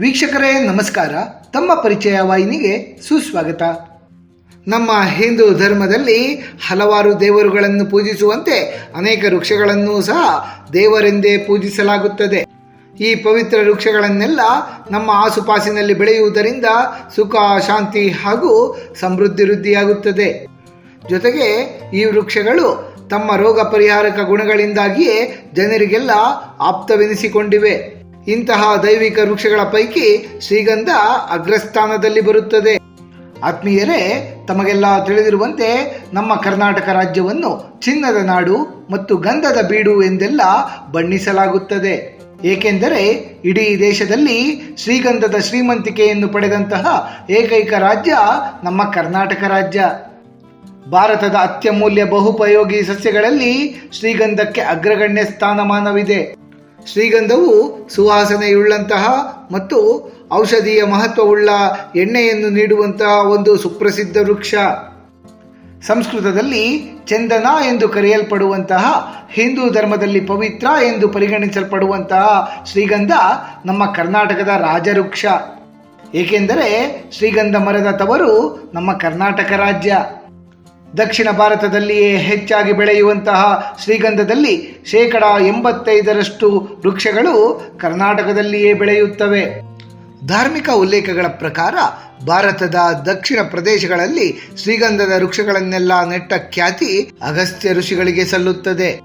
ವೀಕ್ಷಕರೇ, ನಮಸ್ಕಾರ. ತಮ್ಮ ಪರಿಚಯ ವಾಹಿನಿಗೆ ಸುಸ್ವಾಗತ. ನಮ್ಮ ಹಿಂದೂ ಧರ್ಮದಲ್ಲಿ ಹಲವಾರು ದೇವರುಗಳನ್ನು ಪೂಜಿಸುವಂತೆ ಅನೇಕ ವೃಕ್ಷಗಳನ್ನು ಸಹ ದೇವರೆಂದೇ ಪೂಜಿಸಲಾಗುತ್ತದೆ. ಈ ಪವಿತ್ರ ವೃಕ್ಷಗಳನ್ನೆಲ್ಲ ನಮ್ಮ ಆಸುಪಾಸಿನಲ್ಲಿ ಬೆಳೆಯುವುದರಿಂದ ಸುಖ, ಶಾಂತಿ ಹಾಗೂ ಸಮೃದ್ಧಿ ವೃದ್ಧಿಯಾಗುತ್ತದೆ. ಜೊತೆಗೆ ಈ ವೃಕ್ಷಗಳು ತಮ್ಮ ರೋಗ ಪರಿಹಾರಕ ಗುಣಗಳಿಂದಾಗಿಯೇ ಜನರಿಗೆಲ್ಲ ಆಪ್ತವೆನಿಸಿಕೊಂಡಿವೆ. ಇಂತಹ ದೈವಿಕ ವೃಕ್ಷಗಳ ಪೈಕಿ ಶ್ರೀಗಂಧ ಅಗ್ರಸ್ಥಾನದಲ್ಲಿ ಬರುತ್ತದೆ. ಆತ್ಮೀಯರೇ, ತಮಗೆಲ್ಲ ತಿಳಿದಿರುವಂತೆ ನಮ್ಮ ಕರ್ನಾಟಕ ರಾಜ್ಯವನ್ನು ಚಿನ್ನದ ನಾಡು ಮತ್ತು ಗಂಧದ ಬೀಡು ಎಂದೆಲ್ಲ ಬಣ್ಣಿಸಲಾಗುತ್ತದೆ. ಏಕೆಂದರೆ ಇಡೀ ದೇಶದಲ್ಲಿ ಶ್ರೀಗಂಧದ ಶ್ರೀಮಂತಿಕೆಯನ್ನು ಪಡೆದಂತಹ ಏಕೈಕ ರಾಜ್ಯ ನಮ್ಮ ಕರ್ನಾಟಕ ರಾಜ್ಯ. ಭಾರತದ ಅತ್ಯಮೂಲ್ಯ ಬಹುಪಯೋಗಿ ಸಸ್ಯಗಳಲ್ಲಿ ಶ್ರೀಗಂಧಕ್ಕೆ ಅಗ್ರಗಣ್ಯ ಸ್ಥಾನಮಾನವಿದೆ. ಶ್ರೀಗಂಧವು ಸುವಾಸನೆಯುಳ್ಳಂತಹ ಮತ್ತು ಔಷಧೀಯ ಮಹತ್ವವುಳ್ಳ ಎಣ್ಣೆಯನ್ನು ನೀಡುವಂತಹ ಒಂದು ಸುಪ್ರಸಿದ್ಧ ವೃಕ್ಷ. ಸಂಸ್ಕೃತದಲ್ಲಿ ಚಂದನ ಎಂದು ಕರೆಯಲ್ಪಡುವಂತಹ ಹಿಂದೂ ಧರ್ಮದಲ್ಲಿ ಪವಿತ್ರ ಎಂದು ಪರಿಗಣಿಸಲ್ಪಡುವಂತಹ ಶ್ರೀಗಂಧ ನಮ್ಮ ಕರ್ನಾಟಕದ ರಾಜವೃಕ್ಷ. ಏಕೆಂದರೆ ಶ್ರೀಗಂಧ ಮರದ ತವರು ನಮ್ಮ ಕರ್ನಾಟಕ ರಾಜ್ಯ. ದಕ್ಷಿಣ ಭಾರತದಲ್ಲಿಯೇ ಹೆಚ್ಚಾಗಿ ಬೆಳೆಯುವಂತಹ ಶ್ರೀಗಂಧದಲ್ಲಿ ಶೇಕಡ ಎಂಬತ್ತೈದರಷ್ಟು ವೃಕ್ಷಗಳು ಕರ್ನಾಟಕದಲ್ಲಿಯೇ ಬೆಳೆಯುತ್ತವೆ. ಧಾರ್ಮಿಕ ಉಲ್ಲೇಖಗಳ ಪ್ರಕಾರ ಭಾರತದ ದಕ್ಷಿಣ ಪ್ರದೇಶಗಳಲ್ಲಿ ಶ್ರೀಗಂಧದ ವೃಕ್ಷಗಳನ್ನೆಲ್ಲ ನೆಟ್ಟ ಖ್ಯಾತಿ ಅಗಸ್ತ್ಯ ಋಷಿಗಳಿಗೆ ಸಲ್ಲುತ್ತದೆ.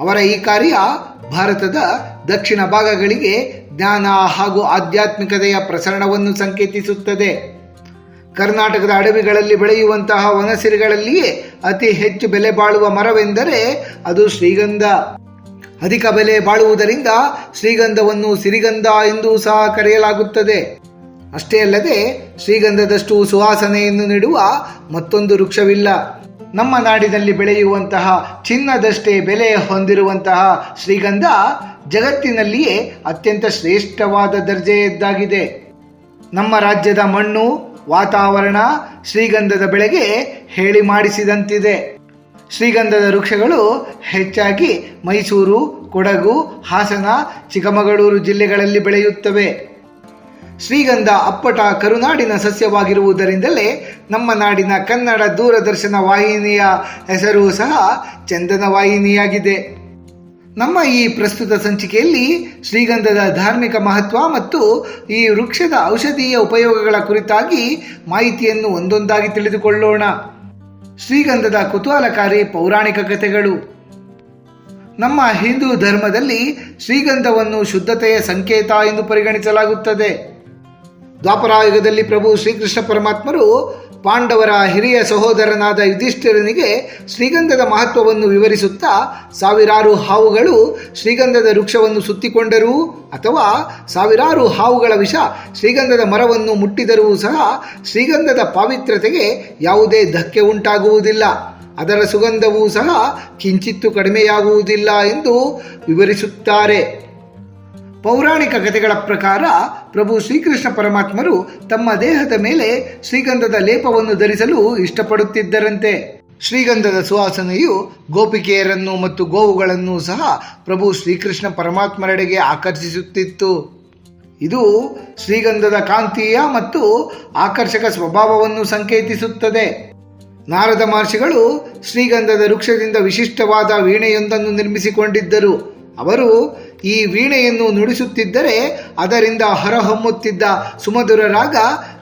ಅವರ ಈ ಕಾರ್ಯ ಭಾರತದ ದಕ್ಷಿಣ ಭಾಗಗಳಿಗೆ ಜ್ಞಾನ ಹಾಗೂ ಆಧ್ಯಾತ್ಮಿಕತೆಯ ಪ್ರಸರಣವನ್ನು ಸಂಕೇತಿಸುತ್ತದೆ. ಕರ್ನಾಟಕದ ಅಡವಿಗಳಲ್ಲಿ ಬೆಳೆಯುವಂತಹ ವನಸಿರಿಗಳಲ್ಲಿಯೇ ಅತಿ ಹೆಚ್ಚು ಬೆಲೆ ಬಾಳುವ ಮರವೆಂದರೆ ಅದು ಶ್ರೀಗಂಧ. ಅಧಿಕ ಬೆಲೆ ಬಾಳುವುದರಿಂದ ಶ್ರೀಗಂಧವನ್ನು ಸಿರಿಗಂಧ ಎಂದೂ ಸಹ ಕರೆಯಲಾಗುತ್ತದೆ. ಅಷ್ಟೇ ಅಲ್ಲದೆ ಶ್ರೀಗಂಧದಷ್ಟು ಸುವಾಸನೆಯನ್ನು ನೀಡುವ ಮತ್ತೊಂದು ವೃಕ್ಷವಿಲ್ಲ. ನಮ್ಮ ನಾಡಿನಲ್ಲಿ ಬೆಳೆಯುವಂತಹ ಚಿನ್ನದಷ್ಟೇ ಬೆಲೆ ಹೊಂದಿರುವಂತಹ ಶ್ರೀಗಂಧ ಜಗತ್ತಿನಲ್ಲಿಯೇ ಅತ್ಯಂತ ಶ್ರೇಷ್ಠವಾದ ದರ್ಜೆಯದ್ದಾಗಿದೆ. ನಮ್ಮ ರಾಜ್ಯದ ಮಣ್ಣು ವಾತಾವರಣ ಶ್ರೀಗಂಧದ ಬೆಳೆಗೆ ಹೇಳಿ ಮಾಡಿಸಿದಂತಿದೆ. ಶ್ರೀಗಂಧದ ವೃಕ್ಷಗಳು ಹೆಚ್ಚಾಗಿ ಮೈಸೂರು, ಕೊಡಗು, ಹಾಸನ, ಚಿಕ್ಕಮಗಳೂರು ಜಿಲ್ಲೆಗಳಲ್ಲಿ ಬೆಳೆಯುತ್ತವೆ. ಶ್ರೀಗಂಧ ಅಪ್ಪಟ ಕರುನಾಡಿನ ಸಸ್ಯವಾಗಿರುವುದರಿಂದಲೇ ನಮ್ಮ ನಾಡಿನ ಕನ್ನಡ ದೂರದರ್ಶನ ವಾಹಿನಿಯ ಹೆಸರು ಸಹ ಚಂದನ ವಾಹಿನಿಯಾಗಿದೆ. ನಮ್ಮ ಈ ಪ್ರಸ್ತುತ ಸಂಚಿಕೆಯಲ್ಲಿ ಶ್ರೀಗಂಧದ ಧಾರ್ಮಿಕ ಮಹತ್ವ ಮತ್ತು ಈ ವೃಕ್ಷದ ಔಷಧೀಯ ಉಪಯೋಗಗಳ ಕುರಿತಾಗಿ ಮಾಹಿತಿಯನ್ನು ಒಂದೊಂದಾಗಿ ತಿಳಿದುಕೊಳ್ಳೋಣ. ಶ್ರೀಗಂಧದ ಕುತೂಹಲಕಾರಿ ಪೌರಾಣಿಕ ಕಥೆಗಳು. ನಮ್ಮ ಹಿಂದೂ ಧರ್ಮದಲ್ಲಿ ಶ್ರೀಗಂಧವನ್ನು ಶುದ್ಧತೆಯ ಸಂಕೇತ ಎಂದು ಪರಿಗಣಿಸಲಾಗುತ್ತದೆ. ದ್ವಾಪರಾಯುಗದಲ್ಲಿ ಪ್ರಭು ಶ್ರೀಕೃಷ್ಣ ಪರಮಾತ್ಮರು ಪಾಂಡವರ ಹಿರಿಯ ಸಹೋದರನಾದ ಯುಧಿಷ್ಠಿರನಿಗೆ ಶ್ರೀಗಂಧದ ಮಹತ್ವವನ್ನು ವಿವರಿಸುತ್ತಾ ಸಾವಿರಾರು ಹಾವುಗಳು ಶ್ರೀಗಂಧದ ವೃಕ್ಷವನ್ನು ಸುತ್ತಿಕೊಂಡರೂ ಅಥವಾ ಸಾವಿರಾರು ಹಾವುಗಳ ವಿಷ ಶ್ರೀಗಂಧದ ಮರವನ್ನು ಮುಟ್ಟಿದರೂ ಸಹ ಶ್ರೀಗಂಧದ ಪಾವಿತ್ರ್ಯತೆಗೆ ಯಾವುದೇ ಧಕ್ಕೆ ಉಂಟಾಗುವುದಿಲ್ಲ. ಅದರ ಸುಗಂಧವೂ ಸಹ ಕಿಂಚಿತ್ತು ಕಡಿಮೆಯಾಗುವುದಿಲ್ಲ ಎಂದು ವಿವರಿಸುತ್ತಾರೆ. ಪೌರಾಣಿಕ ಕಥೆಗಳ ಪ್ರಕಾರ ಪ್ರಭು ಶ್ರೀಕೃಷ್ಣ ಪರಮಾತ್ಮರು ತಮ್ಮ ದೇಹದ ಮೇಲೆ ಶ್ರೀಗಂಧದ ಲೇಪವನ್ನು ಧರಿಸಲು ಇಷ್ಟಪಡುತ್ತಿದ್ದರಂತೆ. ಶ್ರೀಗಂಧದ ಸುವಾಸನೆಯು ಗೋಪಿಕೆಯರನ್ನು ಮತ್ತು ಗೋವುಗಳನ್ನು ಸಹ ಪ್ರಭು ಶ್ರೀಕೃಷ್ಣ ಪರಮಾತ್ಮರೆಡೆಗೆ ಆಕರ್ಷಿಸುತ್ತಿತ್ತು. ಇದು ಶ್ರೀಗಂಧದ ಕಾಂತೀಯ ಮತ್ತು ಆಕರ್ಷಕ ಸ್ವಭಾವವನ್ನು ಸಂಕೇತಿಸುತ್ತದೆ. ನಾರದ ಮಹರ್ಷಿಗಳು ಶ್ರೀಗಂಧದ ವೃಕ್ಷದಿಂದ ವಿಶಿಷ್ಟವಾದ ವೀಣೆಯೊಂದನ್ನು ನಿರ್ಮಿಸಿಕೊಂಡಿದ್ದರು. ಅವರು ಈ ವೀಣೆಯನ್ನು ನುಡಿಸುತ್ತಿದ್ದರೆ ಅದರಿಂದ ಹೊರಹೊಮ್ಮುತ್ತಿದ್ದ ಸುಮಧುರ ರಾಗ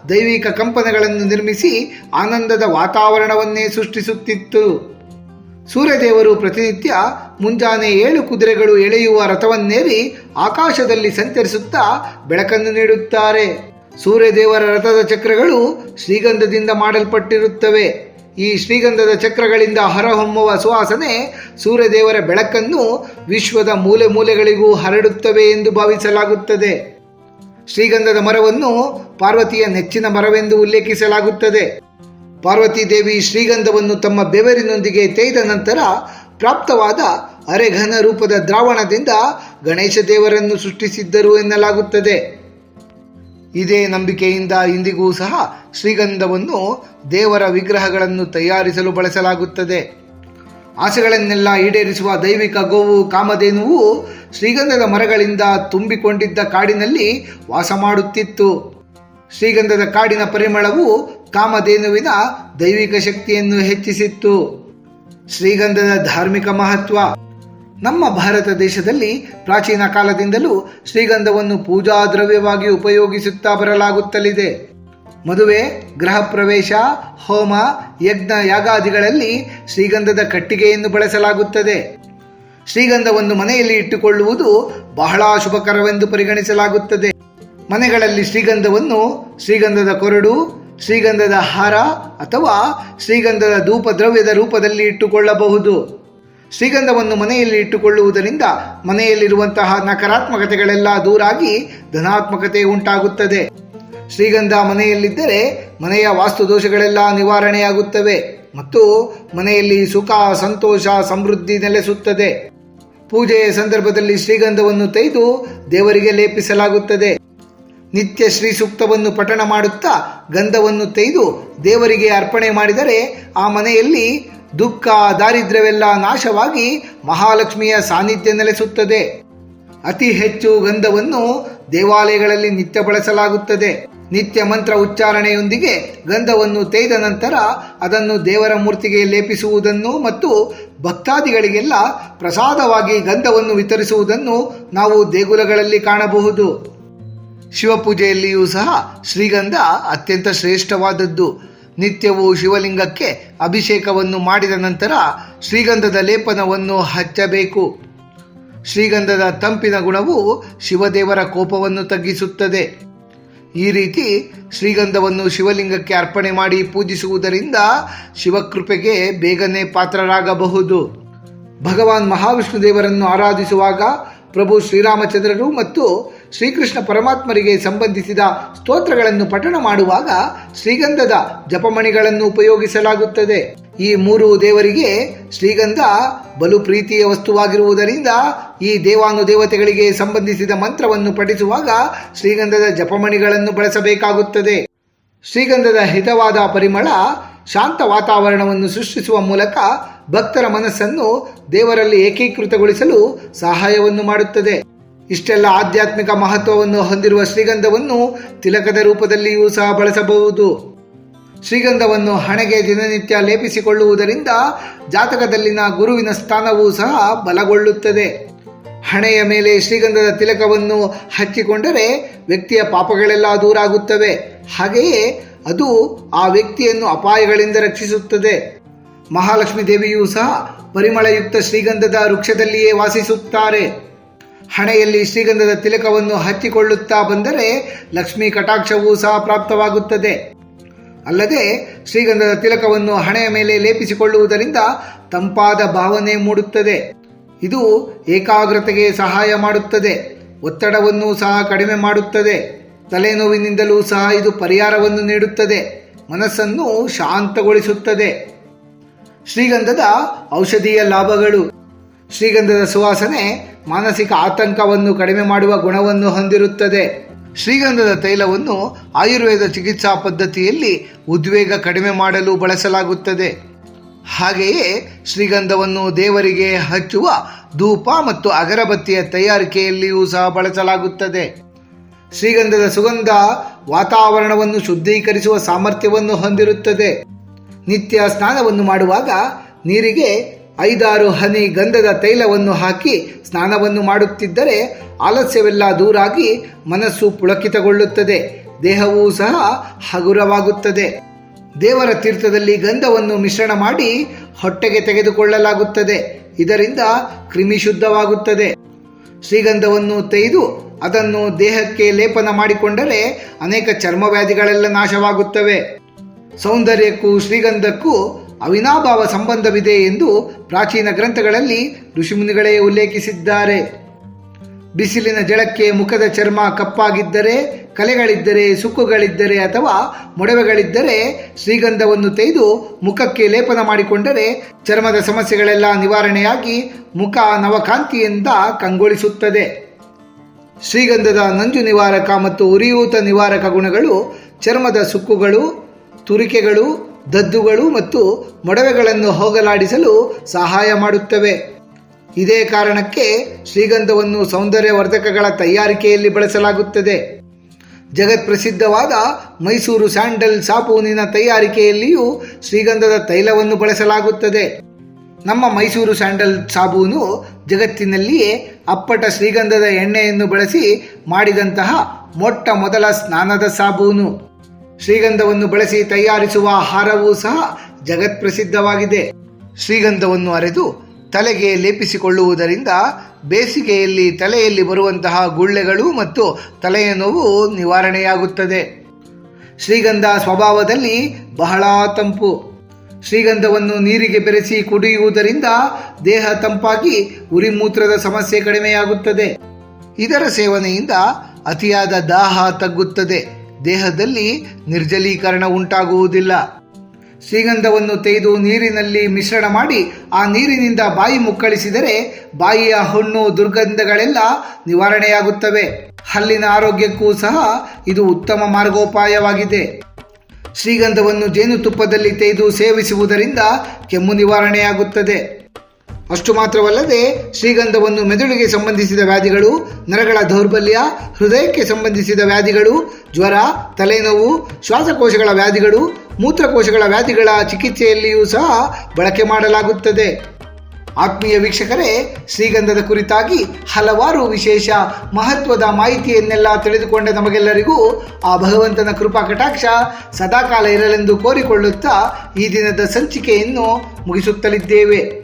ದೈವಿಕ ಕಂಪನಗಳನ್ನು ನಿರ್ಮಿಸಿ ಆನಂದದ ವಾತಾವರಣವನ್ನೇ ಸೃಷ್ಟಿಸುತ್ತಿತ್ತು. ಸೂರ್ಯದೇವರು ಪ್ರತಿನಿತ್ಯ ಮುಂಜಾನೆ ಏಳು ಕುದುರೆಗಳು ಎಳೆಯುವ ರಥವನ್ನೇರಿ ಆಕಾಶದಲ್ಲಿ ಸಂಚರಿಸುತ್ತಾ ಬೆಳಕನ್ನು ನೀಡುತ್ತಾರೆ. ಸೂರ್ಯದೇವರ ರಥದ ಚಕ್ರಗಳು ಶ್ರೀಗಂಧದಿಂದ ಮಾಡಲ್ಪಟ್ಟಿರುತ್ತವೆ. ಈ ಶ್ರೀಗಂಧದ ಚಕ್ರಗಳಿಂದ ಹೊರಹೊಮ್ಮುವ ಸುವಾಸನೆ ಸೂರ್ಯದೇವರ ಬೆಳಕನ್ನು ವಿಶ್ವದ ಮೂಲೆ ಮೂಲೆಗಳಿಗೂ ಹರಡುತ್ತವೆ ಎಂದು ಭಾವಿಸಲಾಗುತ್ತದೆ. ಶ್ರೀಗಂಧದ ಮರವನ್ನು ಪಾರ್ವತಿಯ ನೆಚ್ಚಿನ ಮರವೆಂದು ಉಲ್ಲೇಖಿಸಲಾಗುತ್ತದೆ. ಪಾರ್ವತಿ ದೇವಿ ಶ್ರೀಗಂಧವನ್ನು ತಮ್ಮ ಬೆವರಿನೊಂದಿಗೆ ತೇಯ್ದ ನಂತರ ಪ್ರಾಪ್ತವಾದ ಅರೆಘನ ರೂಪದ ದ್ರಾವಣದಿಂದ ಗಣೇಶ ದೇವರನ್ನು ಸೃಷ್ಟಿಸಿದ್ದರು ಎನ್ನಲಾಗುತ್ತದೆ. ಇದೇ ನಂಬಿಕೆಯಿಂದ ಇಂದಿಗೂ ಸಹ ಶ್ರೀಗಂಧವನ್ನು ದೇವರ ವಿಗ್ರಹಗಳನ್ನು ತಯಾರಿಸಲು ಬಳಸಲಾಗುತ್ತದೆ. ಆಸೆಗಳನ್ನೆಲ್ಲ ಈಡೇರಿಸುವ ದೈವಿಕ ಗೋವು ಕಾಮಧೇನುವು ಶ್ರೀಗಂಧದ ಮರಗಳಿಂದ ತುಂಬಿಕೊಂಡಿದ್ದ ಕಾಡಿನಲ್ಲಿ ವಾಸ ಮಾಡುತ್ತಿತ್ತು. ಶ್ರೀಗಂಧದ ಕಾಡಿನ ಪರಿಮಳವು ಕಾಮಧೇನುವಿನ ದೈವಿಕ ಶಕ್ತಿಯನ್ನು ಹೆಚ್ಚಿಸಿತ್ತು. ಶ್ರೀಗಂಧದ ಧಾರ್ಮಿಕ ಮಹತ್ವ. ನಮ್ಮ ಭಾರತ ದೇಶದಲ್ಲಿ ಪ್ರಾಚೀನ ಕಾಲದಿಂದಲೂ ಶ್ರೀಗಂಧವನ್ನು ಪೂಜಾ ದ್ರವ್ಯವಾಗಿ ಉಪಯೋಗಿಸುತ್ತಾ ಬರಲಾಗುತ್ತಲಿದೆ. ಮದುವೆ, ಗೃಹ ಪ್ರವೇಶ, ಹೋಮ, ಯಜ್ಞ, ಯಾಗಾದಿಗಳಲ್ಲಿ ಶ್ರೀಗಂಧದ ಕಟ್ಟಿಗೆಯನ್ನು ಬಳಸಲಾಗುತ್ತದೆ. ಶ್ರೀಗಂಧವನ್ನು ಮನೆಯಲ್ಲಿ ಇಟ್ಟುಕೊಳ್ಳುವುದು ಬಹಳ ಶುಭಕರವೆಂದು ಪರಿಗಣಿಸಲಾಗುತ್ತದೆ. ಮನೆಗಳಲ್ಲಿ ಶ್ರೀಗಂಧವನ್ನು ಶ್ರೀಗಂಧದ ಕೊರಡು, ಶ್ರೀಗಂಧದ ಹಾರ ಅಥವಾ ಶ್ರೀಗಂಧದ ಧೂಪ ದ್ರವ್ಯದ ರೂಪದಲ್ಲಿ ಇಟ್ಟುಕೊಳ್ಳಬಹುದು. ಶ್ರೀಗಂಧವನ್ನು ಮನೆಯಲ್ಲಿ ಇಟ್ಟುಕೊಳ್ಳುವುದರಿಂದ ಮನೆಯಲ್ಲಿರುವಂತಹ ನಕಾರಾತ್ಮಕತೆಗಳೆಲ್ಲ ದೂರಾಗಿ ಧನಾತ್ಮಕತೆ ಉಂಟಾಗುತ್ತದೆ. ಶ್ರೀಗಂಧ ಮನೆಯಲ್ಲಿದ್ದರೆ ಮನೆಯ ವಾಸ್ತು ದೋಷಗಳೆಲ್ಲ ನಿವಾರಣೆಯಾಗುತ್ತವೆ ಮತ್ತು ಮನೆಯಲ್ಲಿ ಸುಖ, ಸಂತೋಷ, ಸಮೃದ್ಧಿ ನೆಲೆಸುತ್ತದೆ. ಪೂಜೆಯ ಸಂದರ್ಭದಲ್ಲಿ ಶ್ರೀಗಂಧವನ್ನು ತೆಗೆದು ದೇವರಿಗೆ ಲೇಪಿಸಲಾಗುತ್ತದೆ. ನಿತ್ಯ ಶ್ರೀ ಸೂಕ್ತವನ್ನು ಪಠಣ ಮಾಡುತ್ತಾ ಗಂಧವನ್ನು ತೆಗೆದು ದೇವರಿಗೆ ಅರ್ಪಣೆ ಮಾಡಿದರೆ ಆ ಮನೆಯಲ್ಲಿ ದುಃಖ ದಾರಿದ್ರ್ಯವೆಲ್ಲ ನಾಶವಾಗಿ ಮಹಾಲಕ್ಷ್ಮಿಯ ಸಾನ್ನಿಧ್ಯ ನೆಲೆಸುತ್ತದೆ. ಅತಿ ಹೆಚ್ಚು ಗಂಧವನ್ನು ದೇವಾಲಯಗಳಲ್ಲಿ ನಿತ್ಯ ಬಳಸಲಾಗುತ್ತದೆ. ನಿತ್ಯ ಮಂತ್ರ ಉಚ್ಚಾರಣೆಯೊಂದಿಗೆ ಗಂಧವನ್ನು ತೆಗೆದ ನಂತರ ಅದನ್ನು ದೇವರ ಮೂರ್ತಿಗೆ ಲೇಪಿಸುವುದನ್ನು ಮತ್ತು ಭಕ್ತಾದಿಗಳಿಗೆಲ್ಲ ಪ್ರಸಾದವಾಗಿ ಗಂಧವನ್ನು ವಿತರಿಸುವುದನ್ನು ನಾವು ದೇಗುಲಗಳಲ್ಲಿ ಕಾಣಬಹುದು. ಶಿವಪೂಜೆಯಲ್ಲಿಯೂ ಸಹ ಶ್ರೀಗಂಧ ಅತ್ಯಂತ ಶ್ರೇಷ್ಠವಾದದ್ದು. ನಿತ್ಯವೂ ಶಿವಲಿಂಗಕ್ಕೆ ಅಭಿಷೇಕವನ್ನು ಮಾಡಿದ ನಂತರ ಶ್ರೀಗಂಧದ ಲೇಪನವನ್ನು ಹಚ್ಚಬೇಕು. ಶ್ರೀಗಂಧದ ತಂಪಿನ ಗುಣವು ಶಿವದೇವರ ಕೋಪವನ್ನು ತಗ್ಗಿಸುತ್ತದೆ. ಈ ರೀತಿ ಶ್ರೀಗಂಧವನ್ನು ಶಿವಲಿಂಗಕ್ಕೆ ಅರ್ಪಣೆ ಮಾಡಿ ಪೂಜಿಸುವುದರಿಂದ ಶಿವಕೃಪೆಗೆ ಬೇಗನೆ ಪಾತ್ರರಾಗಬಹುದು. ಭಗವಾನ್ ಮಹಾವಿಷ್ಣು ದೇವರನ್ನು ಆರಾಧಿಸುವಾಗ ಪ್ರಭು ಶ್ರೀರಾಮಚಂದ್ರರು ಮತ್ತು ಶ್ರೀಕೃಷ್ಣ ಪರಮಾತ್ಮರಿಗೆ ಸಂಬಂಧಿಸಿದ ಸ್ತೋತ್ರಗಳನ್ನು ಪಠಣ ಮಾಡುವಾಗ ಶ್ರೀಗಂಧದ ಜಪಮಣಿಗಳನ್ನು ಉಪಯೋಗಿಸಲಾಗುತ್ತದೆ. ಈ ಮೂರು ದೇವರಿಗೆ ಶ್ರೀಗಂಧ ಬಲು ಪ್ರೀತಿಯ ವಸ್ತುವಾಗಿರುವುದರಿಂದ ಈ ದೇವಾನುದೇವತೆಗಳಿಗೆ ಸಂಬಂಧಿಸಿದ ಮಂತ್ರವನ್ನು ಪಠಿಸುವಾಗ ಶ್ರೀಗಂಧದ ಜಪಮಣಿಗಳನ್ನು ಬಳಸಬೇಕಾಗುತ್ತದೆ. ಶ್ರೀಗಂಧದ ಹಿತವಾದ ಪರಿಮಳ ಶಾಂತ ವಾತಾವರಣವನ್ನು ಸೃಷ್ಟಿಸುವ ಮೂಲಕ ಭಕ್ತರ ಮನಸ್ಸನ್ನು ದೇವರಲ್ಲಿ ಏಕೀಕೃತಗೊಳಿಸಲು ಸಹಾಯವನ್ನು ಮಾಡುತ್ತದೆ. ಇಷ್ಟೆಲ್ಲ ಆಧ್ಯಾತ್ಮಿಕ ಮಹತ್ವವನ್ನು ಹೊಂದಿರುವ ಶ್ರೀಗಂಧವನ್ನು ತಿಲಕದ ರೂಪದಲ್ಲಿಯೂ ಸಹ ಬಳಸಬಹುದು. ಶ್ರೀಗಂಧವನ್ನು ಹಣೆಗೆ ದಿನನಿತ್ಯ ಲೇಪಿಸಿಕೊಳ್ಳುವುದರಿಂದ ಜಾತಕದಲ್ಲಿನ ಗುರುವಿನ ಸ್ಥಾನವೂ ಸಹ ಬಲಗೊಳ್ಳುತ್ತದೆ. ಹಣೆಯ ಮೇಲೆ ಶ್ರೀಗಂಧದ ತಿಲಕವನ್ನು ಹಚ್ಚಿಕೊಂಡರೆ ವ್ಯಕ್ತಿಯ ಪಾಪಗಳೆಲ್ಲ ದೂರಾಗುತ್ತವೆ. ಹಾಗೆಯೇ ಅದು ಆ ವ್ಯಕ್ತಿಯನ್ನು ಅಪಾಯಗಳಿಂದ ರಕ್ಷಿಸುತ್ತದೆ. ಮಹಾಲಕ್ಷ್ಮೀ ದೇವಿಯೂ ಸಹ ಪರಿಮಳಯುಕ್ತ ಶ್ರೀಗಂಧದ ವೃಕ್ಷದಲ್ಲಿಯೇ ವಾಸಿಸುತ್ತಾರೆ. ಹಣೆಯಲ್ಲಿ ಶ್ರೀಗಂಧದ ತಿಲಕವನ್ನು ಹಚ್ಚಿಕೊಳ್ಳುತ್ತಾ ಬಂದರೆ ಲಕ್ಷ್ಮೀ ಕಟಾಕ್ಷವೂ ಸಹ ಪ್ರಾಪ್ತವಾಗುತ್ತದೆ. ಅಲ್ಲದೆ ಶ್ರೀಗಂಧದ ತಿಲಕವನ್ನು ಹಣೆಯ ಮೇಲೆ ಲೇಪಿಸಿಕೊಳ್ಳುವುದರಿಂದ ತಂಪಾದ ಭಾವನೆ ಮೂಡುತ್ತದೆ. ಇದು ಏಕಾಗ್ರತೆಗೆ ಸಹಾಯ ಮಾಡುತ್ತದೆ. ಒತ್ತಡವನ್ನು ಸಹ ಕಡಿಮೆ ಮಾಡುತ್ತದೆ. ತಲೆನೋವಿನಿಂದಲೂ ಸಹ ಇದು ಪರಿಹಾರವನ್ನು ನೀಡುತ್ತದೆ. ಮನಸ್ಸನ್ನು ಶಾಂತಗೊಳಿಸುತ್ತದೆ. ಶ್ರೀಗಂಧದ ಔಷಧೀಯ ಲಾಭಗಳು. ಶ್ರೀಗಂಧದ ಸುವಾಸನೆ ಮಾನಸಿಕ ಆತಂಕವನ್ನು ಕಡಿಮೆ ಮಾಡುವ ಗುಣವನ್ನು ಹೊಂದಿರುತ್ತದೆ. ಶ್ರೀಗಂಧದ ತೈಲವನ್ನು ಆಯುರ್ವೇದ ಚಿಕಿತ್ಸಾ ಪದ್ಧತಿಯಲ್ಲಿ ಉದ್ವೇಗ ಕಡಿಮೆ ಮಾಡಲು ಬಳಸಲಾಗುತ್ತದೆ. ಹಾಗೆಯೇ ಶ್ರೀಗಂಧವನ್ನು ದೇವರಿಗೆ ಹಚ್ಚುವ ಧೂಪ ಮತ್ತು ಅಗರಬತ್ತಿಯ ತಯಾರಿಕೆಯಲ್ಲಿಯೂ ಸಹ ಬಳಸಲಾಗುತ್ತದೆ. ಶ್ರೀಗಂಧದ ಸುಗಂಧ ವಾತಾವರಣವನ್ನು ಶುದ್ಧೀಕರಿಸುವ ಸಾಮರ್ಥ್ಯವನ್ನು ಹೊಂದಿರುತ್ತದೆ. ನಿತ್ಯ ಸ್ನಾನವನ್ನು ಮಾಡುವಾಗ ನೀರಿಗೆ ಐದಾರು ಹನಿ ಗಂಧದ ತೈಲವನ್ನು ಹಾಕಿ ಸ್ನಾನವನ್ನು ಮಾಡುತ್ತಿದ್ದರೆ ಆಲಸ್ಯವೆಲ್ಲ ದೂರಾಗಿ ಮನಸ್ಸು ಪುಳಕಿತಗೊಳ್ಳುತ್ತದೆ, ದೇಹವೂ ಸಹ ಹಗುರವಾಗುತ್ತದೆ. ದೇವರ ತೀರ್ಥದಲ್ಲಿ ಗಂಧವನ್ನು ಮಿಶ್ರಣ ಮಾಡಿ ಹೊಟ್ಟೆಗೆ ತೆಗೆದುಕೊಳ್ಳಲಾಗುತ್ತದೆ, ಇದರಿಂದ ಕ್ರಿಮಿ ಶುದ್ಧವಾಗುತ್ತದೆ. ಶ್ರೀಗಂಧವನ್ನು ತೆಗೆದು ಅದನ್ನು ದೇಹಕ್ಕೆ ಲೇಪನ ಮಾಡಿಕೊಂಡರೆ ಅನೇಕ ಚರ್ಮವ್ಯಾಧಿಗಳೆಲ್ಲ ನಾಶವಾಗುತ್ತವೆ. ಸೌಂದರ್ಯಕ್ಕೂ ಶ್ರೀಗಂಧಕ್ಕೂ ಅವಿನಾಭಾವ ಸಂಬಂಧವಿದೆ ಎಂದು ಪ್ರಾಚೀನ ಗ್ರಂಥಗಳಲ್ಲಿ ಋಷಿಮುನಿಗಳೇ ಉಲ್ಲೇಖಿಸಿದ್ದಾರೆ. ಬಿಸಿಲಿನ ಜಳಕ್ಕೆ ಮುಖದ ಚರ್ಮ ಕಪ್ಪಾಗಿದ್ದರೆ, ಕಲೆಗಳಿದ್ದರೆ, ಸುಕ್ಕುಗಳಿದ್ದರೆ ಅಥವಾ ಮೊಡವೆಗಳಿದ್ದರೆ ಶ್ರೀಗಂಧವನ್ನು ತೆಗೆದು ಮುಖಕ್ಕೆ ಲೇಪನ ಮಾಡಿಕೊಂಡರೆ ಚರ್ಮದ ಸಮಸ್ಯೆಗಳೆಲ್ಲ ನಿವಾರಣೆಯಾಗಿ ಮುಖ ನವಕಾಂತಿಯಿಂದ ಕಂಗೊಳಿಸುತ್ತದೆ. ಶ್ರೀಗಂಧದ ನಂಜು ನಿವಾರಕ ಮತ್ತು ಉರಿಯೂತ ನಿವಾರಕ ಗುಣಗಳು ಚರ್ಮದ ಸುಕ್ಕುಗಳು, ತುರಿಕೆಗಳು ದದ್ದುಗಳು ಮತ್ತು ಮೊಡವೆಗಳನ್ನು ಹೋಗಲಾಡಿಸಲು ಸಹಾಯ ಮಾಡುತ್ತವೆ. ಇದೇ ಕಾರಣಕ್ಕೆ ಶ್ರೀಗಂಧವನ್ನು ಸೌಂದರ್ಯವರ್ಧಕಗಳ ತಯಾರಿಕೆಯಲ್ಲಿ ಬಳಸಲಾಗುತ್ತದೆ. ಜಗತ್ಪ್ರಸಿದ್ಧವಾದ ಮೈಸೂರು ಸ್ಯಾಂಡಲ್ ಸಾಬೂನಿನ ತಯಾರಿಕೆಯಲ್ಲಿಯೂ ಶ್ರೀಗಂಧದ ತೈಲವನ್ನು ಬಳಸಲಾಗುತ್ತದೆ. ನಮ್ಮ ಮೈಸೂರು ಸ್ಯಾಂಡಲ್ ಸಾಬೂನು ಜಗತ್ತಿನಲ್ಲಿಯೇ ಅಪ್ಪಟ ಶ್ರೀಗಂಧದ ಎಣ್ಣೆಯನ್ನು ಬಳಸಿ ಮಾಡಿದಂತಹ ಮೊಟ್ಟ ಮೊದಲ ಸ್ನಾನದ ಸಾಬೂನು. ಶ್ರೀಗಂಧವನ್ನು ಬಳಸಿ ತಯಾರಿಸುವ ಆಹಾರವೂ ಸಹ ಜಗತ್ಪ್ರಸಿದ್ಧವಾಗಿದೆ. ಶ್ರೀಗಂಧವನ್ನು ಅರೆದು ತಲೆಗೆ ಲೇಪಿಸಿಕೊಳ್ಳುವುದರಿಂದ ಬೇಸಿಗೆಯಲ್ಲಿ ತಲೆಯಲ್ಲಿ ಬರುವಂತಹ ಗುಳ್ಳೆಗಳು ಮತ್ತು ತಲೆಯ ನೋವು ನಿವಾರಣೆಯಾಗುತ್ತದೆ. ಶ್ರೀಗಂಧ ಸ್ವಭಾವದಲ್ಲಿ ಬಹಳ ತಂಪು. ಶ್ರೀಗಂಧವನ್ನು ನೀರಿಗೆ ಬೆರೆಸಿ ಕುಡಿಯುವುದರಿಂದ ದೇಹ ತಂಪಾಗಿ ಉರಿಮೂತ್ರದ ಸಮಸ್ಯೆ ಕಡಿಮೆಯಾಗುತ್ತದೆ. ಇದರ ಸೇವನೆಯಿಂದ ಅತಿಯಾದ ದಾಹ ತಗ್ಗುತ್ತದೆ. ದೇಹದಲ್ಲಿ ನಿರ್ಜಲೀಕರಣ ಉಂಟಾಗುವುದಿಲ್ಲ. ಶ್ರೀಗಂಧವನ್ನು ತೆಗೆದು ನೀರಿನಲ್ಲಿ ಮಿಶ್ರಣ ಮಾಡಿ ಆ ನೀರಿನಿಂದ ಬಾಯಿ ಮುಕ್ಕಳಿಸಿದರೆ ಬಾಯಿಯ ಹುಣ್ಣು ದುರ್ಗಂಧಗಳೆಲ್ಲ ನಿವಾರಣೆಯಾಗುತ್ತವೆ. ಹಲ್ಲಿನ ಆರೋಗ್ಯಕ್ಕೂ ಸಹ ಇದು ಉತ್ತಮ ಮಾರ್ಗೋಪಾಯವಾಗಿದೆ. ಶ್ರೀಗಂಧವನ್ನು ಜೇನುತುಪ್ಪದಲ್ಲಿ ತೆಗೆದು ಸೇವಿಸುವುದರಿಂದ ಕೆಮ್ಮು ನಿವಾರಣೆಯಾಗುತ್ತದೆ. ಅಷ್ಟು ಮಾತ್ರವಲ್ಲದೆ ಶ್ರೀಗಂಧವನ್ನು ಮೆದುಳಿಗೆ ಸಂಬಂಧಿಸಿದ ವ್ಯಾಧಿಗಳು, ನರಗಳ ದೌರ್ಬಲ್ಯ, ಹೃದಯಕ್ಕೆ ಸಂಬಂಧಿಸಿದ ವ್ಯಾಧಿಗಳು, ಜ್ವರ, ತಲೆನೋವು, ಶ್ವಾಸಕೋಶಗಳ ವ್ಯಾಧಿಗಳು, ಮೂತ್ರಕೋಶಗಳ ವ್ಯಾಧಿಗಳ ಚಿಕಿತ್ಸೆಯಲ್ಲಿಯೂ ಸಹ ಬಳಕೆ ಮಾಡಲಾಗುತ್ತದೆ. ಆತ್ಮೀಯ ವೀಕ್ಷಕರೇ, ಶ್ರೀಗಂಧದ ಕುರಿತಾಗಿ ಹಲವಾರು ವಿಶೇಷ ಮಹತ್ವದ ಮಾಹಿತಿಯನ್ನೆಲ್ಲ ತಿಳಿದುಕೊಂಡ ನಮಗೆಲ್ಲರಿಗೂ ಆ ಭಗವಂತನ ಕೃಪಾ ಕಟಾಕ್ಷ ಸದಾಕಾಲ ಇರಲೆಂದು ಕೋರಿಕೊಳ್ಳುತ್ತಾ ಈ ದಿನದ ಸಂಚಿಕೆಯನ್ನು ಮುಗಿಸುತ್ತಲಿದ್ದೇವೆ.